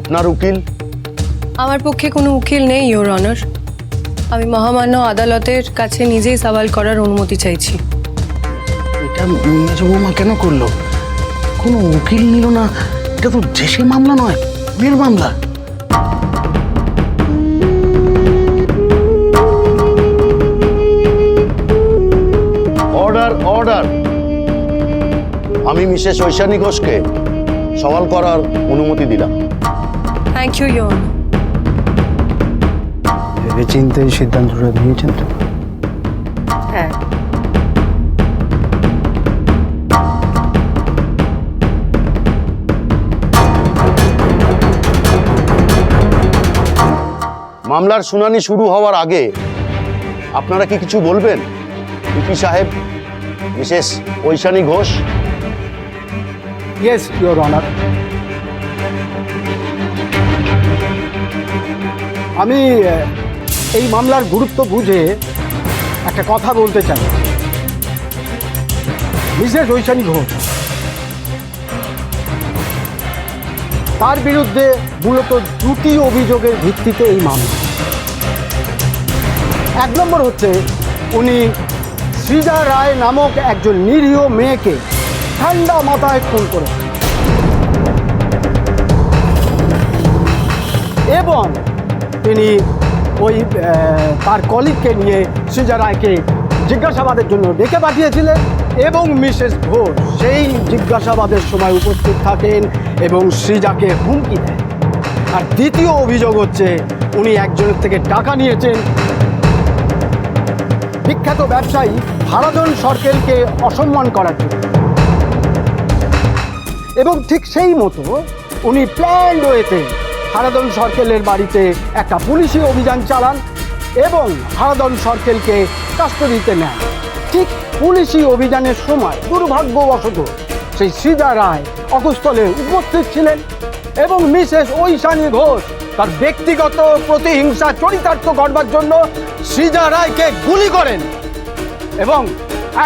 আপনার উকিল? আমার পক্ষে কোনো উকিল নেই ইওর অনার আমি মহামান্য আদালতের কাছে নিজেই সওয়াল করার অনুমতি চাইছি। এটা মেজ বৌমা কেন করল? কোনো উকিল নিল না। এটা তো দেশে মামলা নয় মেয়ের মামলা। অর্ডার অর্ডার আমি মিসেস ঐশানী ঘোষকে সওয়াল করার অনুমতি দিলাম। থ্যাংক ইউ ইওর ভেবে চিন্তে এই সিদ্ধান্তটা নিয়েছেন তো? হ্যাঁ। মামলার শুনানি শুরু হওয়ার আগে আপনারা কি কিছু বলবেন? ইপি সাহেব Mrs Aishani Ghosh yes your honour আমি এই মামলার গুরুত্ব বুঝে একটা কথা বলতে চাই। মিসেস ঐশানী ঘোষ, তার বিরুদ্ধে মূলত দুটি অভিযোগের ভিত্তিতে এই মামলা। এক নম্বর হচ্ছে, উনি সৃজা রায় নামক একজন নিরীহ মেয়েকে ঠান্ডা মাথায় খুন করে। এবং তিনি ওই তার কলিগকে নিয়ে সৃজা রায়কে জিজ্ঞাসাবাদের জন্য ডেকে পাঠিয়েছিলেন এবং মিসেস ঘোষ সেই জিজ্ঞাসাবাদের সময় উপস্থিত থাকেন এবং সৃজাকে হুমকি দেন। আর দ্বিতীয় অভিযোগ হচ্ছে, উনি একজনের থেকে টাকা নিয়েছেন। বিখ্যাত ব্যবসায়ী হারাধন সরকেলকে অসম্মান করার জন্য। এবং ঠিক সেই মতো উনি প্ল্যান ওয়েতে হারাদন সরকেলের বাড়িতে একটা পুলিশি অভিযান চালান এবং হারাদন সরকেলকে কাস্টডিতে নেন। ঠিক পুলিশি অভিযানের সময় দুর্ভাগ্যবশত সেই সৃজা রায় অকুস্থলে উপস্থিত ছিলেন এবং মিসেস ঐশানী ঘোষ তার ব্যক্তিগত প্রতিহিংসা চরিতার্থ করবার জন্য সৃজা রায়কে গুলি করেন এবং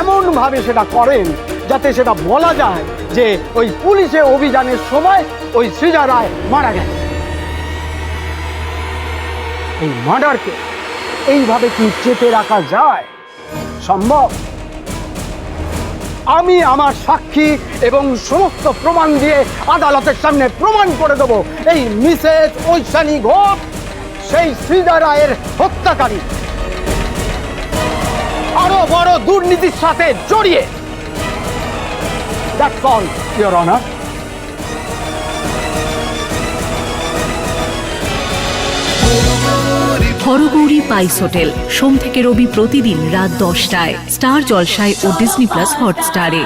এমনভাবে সেটা করেন যাতে সেটা বলা যায় যে ওই পুলিশে অভিযানের সময় ওই সৃজা রায় মারা গেছে। এই মার্ডারকে এইভাবে কি চেপে রাখা যায়? সম্ভব? আমি আমার সাক্ষী এবং সমস্ত প্রমাণ দিয়ে আদালতের সামনে প্রমাণ করে দেব। এই মিসেস ঐশানী ঘোষ, সেই সৃজা রায়ের হত্যাকারী। আরও বড় দুর্নীতির সাথে জড়িয়ে that's all, Your Honor. Haragouri pice hotel সোম থেকে রবি প্রতিদিন রাত দশটায় স্টার জলসায় ও ডিসনি প্লাস হটস্টারে